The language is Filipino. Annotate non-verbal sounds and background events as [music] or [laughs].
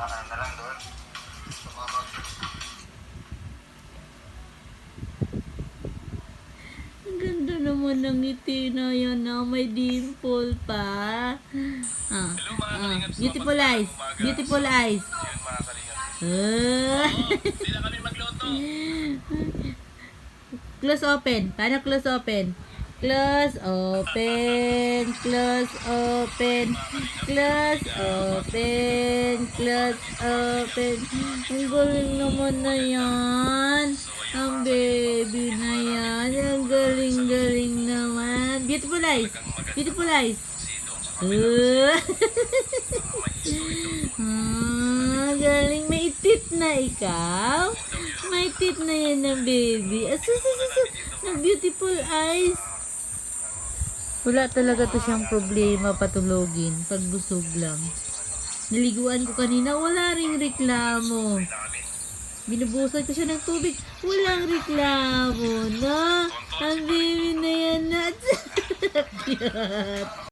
nakaranda lang doon. Ang ganda naman ng ngiti na yan na may dimple pa. Ah, Hello mga ah. kalingap. Beautiful eyes. Beautiful eyes. Yun mga kalingap. Uh. Sila kami magluto. Close open. Paano close open? Close open. Close open. Close open. Close open. Ang galing naman na yan. Ang baby na yan. Ang galing-galing naman. Beautiful eyes. Beautiful eyes. [laughs] Ah. galing. May itit na ikaw. May tit na yan baby. Ah, sus, sus, sus, sus. Ng beautiful eyes. Wala talaga to siyang problema patulogin. Pagbusog lang. Naliguan ko kanina, wala ring reklamo. Binubusan ko siya ng tubig, walang reklamo, no? Ang baby na yan na. Cute. [laughs]